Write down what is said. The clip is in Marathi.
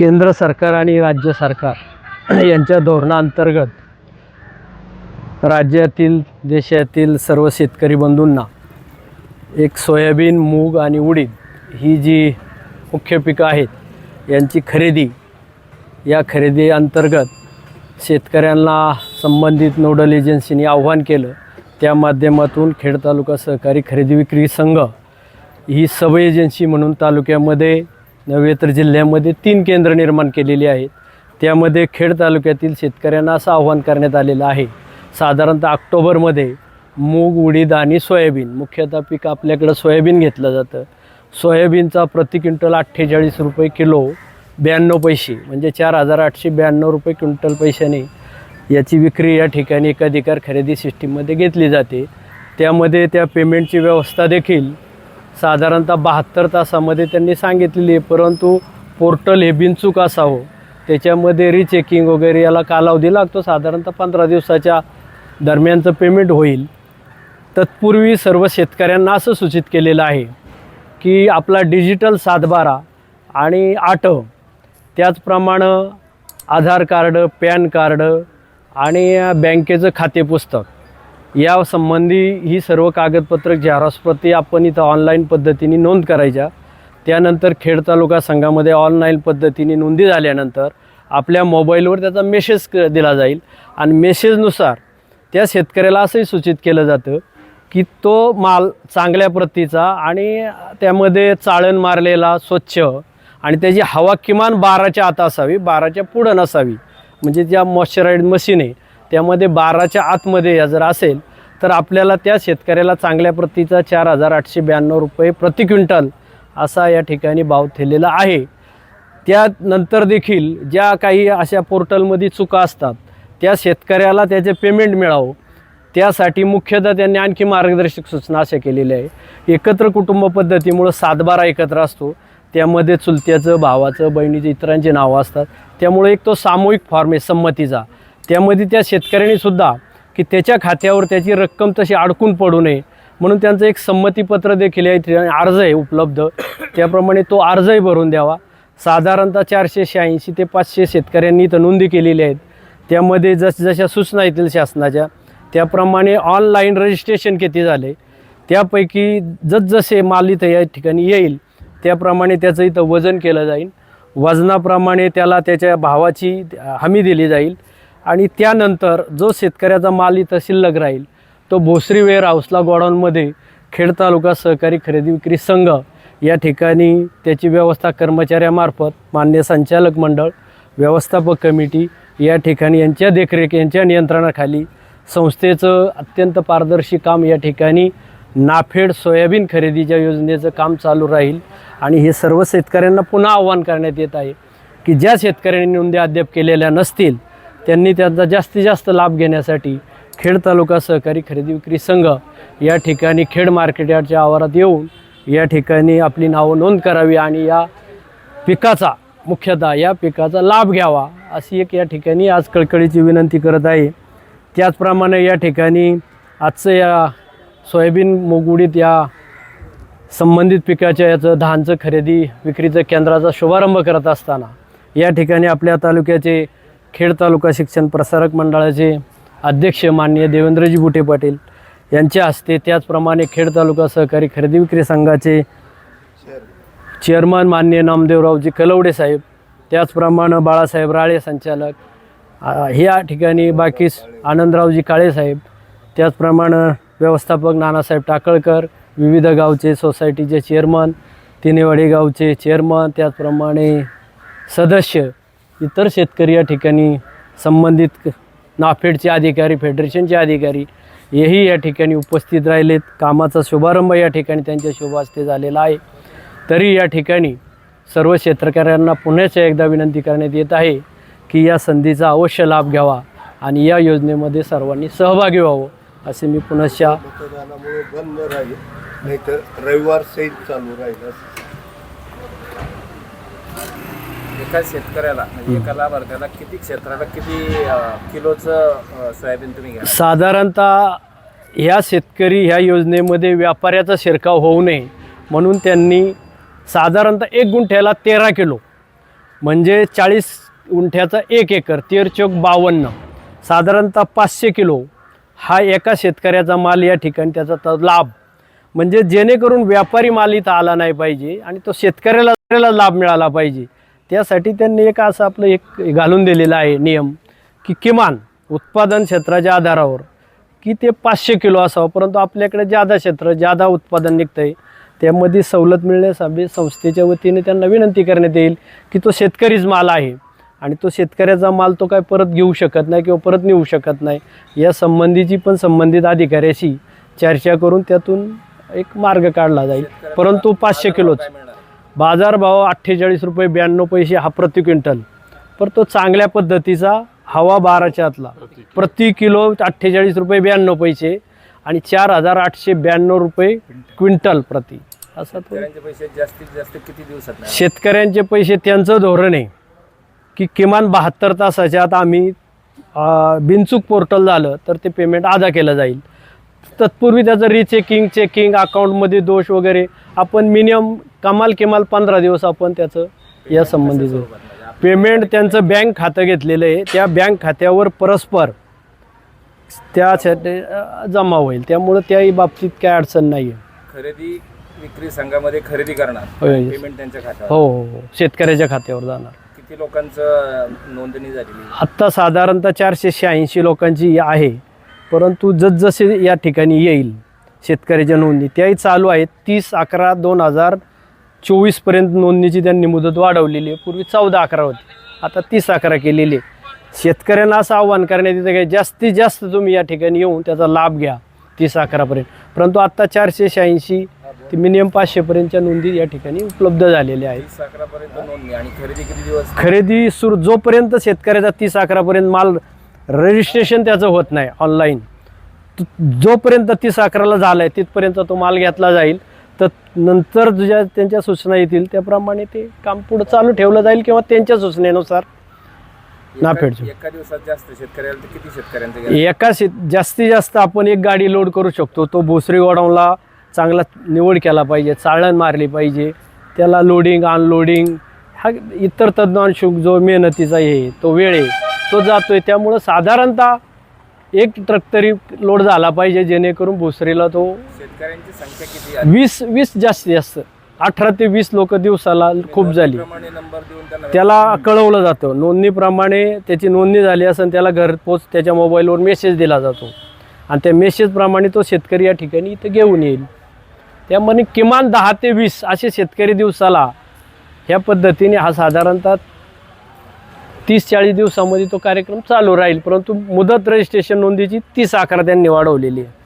केंद्र सरकार आणि राज्य सरकार यांच्या धोरणाअंतर्गत राज्यातील देशातील सर्व शेतकरी बंधूंना एक सोयाबीन मूग आणि उडीद ही जी मुख्य पिकं आहेत यांची खरेदी या खरेदी अंतर्गत शेतकऱ्यांना संबंधित नोडल एजन्सीने आव्हान केलं. त्या माध्यमातून खेड तालुका सहकारी खरेदी विक्री संघ ही सब एजन्सी म्हणून तालुक्यामध्ये नव्हे तर जिल्ह्यामध्ये तीन केंद्र निर्माण केलेली आहेत. त्यामध्ये खेड तालुक्यातील शेतकऱ्यांना असं आव्हान करण्यात आलेलं आहे. साधारणतः ऑक्टोबरमध्ये मूग उडीद आणि सोयाबीन मुख्यतः पीक आपल्याकडं सोयाबीन घेतलं जातं. सोयाबीनचा प्रति क्विंटल अठ्ठेचाळीस रुपये किलो ब्याण्णव पैसे म्हणजे चार हजार आठशे ब्याण्णव रुपये क्विंटल पैशाने याची विक्री या ठिकाणी एकाधिकार खरेदी सिस्टीममध्ये घेतली जाते. त्यामध्ये त्या पेमेंटची व्यवस्था देखील साधारणतः बहात्तर तासामध्ये त्यांनी सांगितलेली आहे परंतु पोर्टल हे बिनचूक असावं. त्याच्यामध्ये रिचेकिंग वगैरे याला कालावधी लागतो साधारणतः पंधरा दिवसाच्या दरम्यानचं पेमेंट होईल. तत्पूर्वी सर्व शेतकऱ्यांना असं सूचित केलेलं आहे की आपला डिजिटल सातबारा आणि आठ त्याचप्रमाणे आधार कार्ड पॅन कार्ड आणि बँकेचं खाते पुस्तक. या संबंधी ही सर्व कागदपत्र झेरॉक्सप्रती आपण इथं ऑनलाईन पद्धतीने नोंद करायच्या त्यानंतर खेड तालुका संघामध्ये ऑनलाईन पद्धतीने नोंदी झाल्यानंतर आपल्या मोबाईलवर त्याचा मेसेज क दिला जाईल. आणि मेसेजनुसार त्या शेतकऱ्याला असंही सूचित केलं जातं की तो माल चांगल्या प्रतीचा आणि त्यामध्ये चाळण मारलेला स्वच्छ आणि त्याची हवा किमान बाराच्या आत असावी बाराच्या पुढं नसावी. म्हणजे ज्या मॉइश्चराईड मशीन आहे त्यामध्ये बाराच्या आतमध्ये या जर असेल तर आपल्याला त्या शेतकऱ्याला चांगल्या प्रतीचा चार हजार आठशे ब्याण्णव रुपये प्रति क्विंटल असा या ठिकाणी भाव ठेवलेला आहे. त्यानंतर देखील ज्या काही अशा पोर्टलमध्ये चुका असतात त्या शेतकऱ्याला त्याचे पेमेंट मिळावं. त्यासाठी मुख्यतः त्यांनी आणखी मार्गदर्शक सूचना अशा केलेल्या आहे एकत्र कुटुंब पद्धतीमुळं सातबारा एकत्र असतो. त्यामध्ये चुलत्याचं भावाचं बहिणीचं इतरांची नावं असतात. त्यामुळे एक तो सामूहिक फॉर्म आहे संमतीचा. त्यामध्ये त्या शेतकऱ्यांनी सुद्धा की त्याच्या खात्यावर त्याची रक्कम तशी अडकून पडू नये. म्हणून त्यांचं एक संमतीपत्र देखील या अर्ज आहे उपलब्ध. त्याप्रमाणे तो अर्जही भरून द्यावा. साधारणतः चारशे शहाऐंशी ते पाचशे शेतकऱ्यांनी इथं नोंदी केलेली आहेत. त्यामध्ये जशजशा सूचना येतील शासनाच्या त्याप्रमाणे ऑनलाईन रजिस्ट्रेशन किती झाले त्यापैकी जसजसे माल इथं या ठिकाणी येईल त्याप्रमाणे त्याचं इथं वजन केलं जाईल. वजनाप्रमाणे त्याला त्याच्या भावाची हमी दिली जाईल. आणि त्यानंतर जो शेतकऱ्याचा माल इथं शिल्लक राहील तो भोसरी वेअर हाऊसला गोडाऊनमध्ये खेड तालुका सहकारी खरेदी विक्री संघ या ठिकाणी त्याची व्यवस्था कर्मचाऱ्यामार्फत मान्य संचालक मंडळ व्यवस्थापक कमिटी या ठिकाणी यांच्या देखरेख यांच्या नियंत्रणाखाली संस्थेचं अत्यंत पारदर्शी काम या ठिकाणी नाफेड सोयाबीन खरेदीच्या योजनेचं काम चालू राहील. आणि हे सर्व शेतकऱ्यांना पुन्हा आव्हान करण्यात येत आहे की ज्या शेतकऱ्यांनी नोंदी अद्याप केलेल्या नसतील त्यांनी त्याचा जास्तीत जास्त लाभ घेण्यासाठी खेड तालुका सहकारी खरेदी विक्री संघ या ठिकाणी खेड मार्केट यार्डच्या आवारात येऊन या ठिकाणी आपली नावं नोंद करावी आणि या पिकाचा मुख्यतः या पिकाचा लाभ घ्यावा अशी एक या ठिकाणी आज कळकळीची विनंती करत आहे. त्याचप्रमाणे या ठिकाणी आजचं या सोयाबीन मूग या संबंधित पिकाच्या याचं धानचं खरेदी विक्रीचं केंद्राचा शुभारंभ करत असताना या ठिकाणी आपल्या तालुक्याचे खेड तालुका शिक्षण प्रसारक मंडळाचे अध्यक्ष माननीय देवेंद्रजी बुटे पाटील यांच्या हस्ते त्याचप्रमाणे खेड तालुका सहकारी खरेदी विक्री संघाचे चेअरमन माननीय नामदेवरावजी कलवडे साहेब त्याचप्रमाणे बाळासाहेब राळे संचालक ह्या हे या ठिकाणी बाकी आनंदरावजी काळे साहेब त्याचप्रमाणे व्यवस्थापक नानासाहेब टाकळकर विविध गावचे सोसायटीचे चेअरमन तिनेवाडी गावचे चेअरमन त्याचप्रमाणे सदस्य इतर शेतकरी या ठिकाणी संबंधित नाफेडचे अधिकारी फेडरेशनचे अधिकारी हेही या ठिकाणी उपस्थित राहिलेत. कामाचा शुभारंभ या ठिकाणी त्यांच्या शुभहस्ते झालेला आहे. तरी या ठिकाणी सर्व शेतकऱ्यांना पुण्याच्या एकदा विनंती करण्यात येत आहे की या संधीचा अवश्य लाभ घ्यावा आणि या योजनेमध्ये सर्वांनी सहभागी व्हावं असे मी पुनश्चा मतदानामुळे बंद राहील नाहीतर रविवार सहित चालू राहील एका शेतकऱ्याला म्हणजे एका लाभार्थ्याला किती क्षेत्राला किती किलोचं सोयाबीन तुम्ही घ्या? साधारणतः ह्या शेतकरी ह्या योजनेमध्ये व्यापाऱ्याचा शिरकाव होऊ नये म्हणून त्यांनी साधारणतः एक गुंठ्याला तेरा किलो म्हणजे चाळीस गुंठ्याचा एक एकर तेर चौक बावन्न साधारणतः पाचशे किलो हा एका शेतकऱ्याचा माल या ठिकाणी त्याचा लाभ. म्हणजे जेणेकरून व्यापारी माल इथं आला नाही पाहिजे आणि तो शेतकऱ्याला शेतकऱ्याला लाभ मिळाला पाहिजे. त्यासाठी त्यांनी एक असं आपलं एक घालून दिलेलं आहे नियम की किमान उत्पादन क्षेत्राच्या आधारावर की ते पाचशे किलो असावं परंतु आपल्याकडे जादा क्षेत्र जादा उत्पादन निघतं आहे त्यामध्ये सवलत मिळण्यासाठी संस्थेच्या वतीने त्यांना विनंती करण्यात येईल की तो शेतकरीच माल आहे आणि तो शेतकऱ्याचा माल तो काय परत घेऊ शकत नाही किंवा परत नेऊ शकत नाही या संबंधीची पण संबंधित अधिकाऱ्याशी चर्चा करून त्यातून एक मार्ग काढला जाईल. परंतु पाचशे किलोच. मिळणार बाजारभाव अठ्ठेचाळीस रुपये ब्याण्णव पैसे हा प्रति क्विंटल. पर तो चांगल्या पद्धतीचा हवा बाराच्या आतला. प्रति किलो. अठ्ठेचाळीस रुपये ब्याण्णव पैसे आणि चार हजार आठशे ब्याण्णव रुपये क्विंटल प्रति. असा तो पैसे जास्तीत जास्त किती दिवसात? शेतकऱ्यांचे पैसे त्यांचं धोरण आहे की किमान बहात्तर तासाच्या आत आम्ही बिनचूक पोर्टल झालं तर ते पेमेंट अदा केलं जाईल. तत्पूर्वी त्याचं रिचेकिंग चेकिंग अकाउंटमध्ये दोष वगैरे आपण मिनिमम कमाल किमाल पंधरा दिवस आपण त्याचं या संबंधीचं म्हणजे पेमेंट त्यांचं बँक खातं घेतलेलं आहे. त्या बँक खात्यावर परस्पर त्यासाठी जमा होईल. त्यामुळं त्याही बाबतीत काय अडचण नाही आहे खरेदी विक्री संघामध्ये खरेदी करणार. होय. पेमेंट त्यांच्या खात्यावर. हो हो हो. शेतकऱ्याच्या खात्यावर जाणार. किती लोकांचं नोंदणी झालेली? आत्ता साधारणतः चारशे शहाऐंशी लोकांची आहे. परंतु जसजसे या ठिकाणी येईल शेतकऱ्याच्या नोंदणी त्याही चालू आहेत. तीस अकरा दोन हजार चोवीसपर्यंत नोंदणीची त्यांनी मुदत वाढवलेली आहे. पूर्वी चौदा अकरा होती. आता तीस अकरा केलेली आहे. शेतकऱ्यांना असं आव्हान करण्यात येतं की जास्तीत जास्त तुम्ही या ठिकाणी येऊन त्याचा लाभ घ्या तीस अकरापर्यंत. परंतु आत्ता चारशे शहाऐंशी ते मिनिमम पाचशेपर्यंतच्या नोंदी या ठिकाणी उपलब्ध झालेल्या आहेत. खरेदी सुरू जोपर्यंत शेतकऱ्याचा तीस अकरापर्यंत माल रजिस्ट्रेशन त्याचं होत नाही ऑनलाईन जोपर्यंत तीस अकराला झालं आहे तिथपर्यंत तो माल घेतला जाईल. तर नंतर ज्या त्यांच्या सूचना येतील त्याप्रमाणे ते काम पुढं चालू ठेवलं जाईल किंवा त्यांच्या सूचनेनुसार नाफेड एका एका दिवसात जास्त शेतकऱ्याला किती शेतकऱ्यांचं? एका शेत जास्तीत जास्त आपण एक गाडी लोड करू शकतो. तो भोसरी गोडाऊनला चांगला निवड केला पाहिजे चाळण मारली पाहिजे. त्याला लोडिंग अनलोडिंग हा इतर तज्ज्ञांशुक जो मेहनतीचा आहे तो वेळ आहे तो जातोय. त्यामुळं साधारणतः एक ट्रक तरी लोड झाला पाहिजे जेणेकरून भोसरीला तो शेतकऱ्यांची संख्या किती आहे? वीस वीस जास्तीत जास्त. अठरा ते वीस लोक दिवसाला खूप झाली. प्रमाणे नंबर देऊन त्यांना त्याला कळवलं जातं. नोंदणीप्रमाणे त्याची नोंदणी झाली असेल त्याला घरपोच त्याच्या मोबाईलवर मेसेज दिला जातो. आणि त्या मेसेजप्रमाणे तो शेतकरी या ठिकाणी इथं घेऊन येईल. त्यामुळे किमान दहा ते वीस असे शेतकरी दिवसाला ह्या पद्धतीने हा साधारणतः तीस चाळीस दिवसामध्ये तो कार्यक्रम चालू राहील परंतु मुदत रजिस्ट्रेशन नोंदीची तीस अकरा त्यांनी वाढवलेली आहे.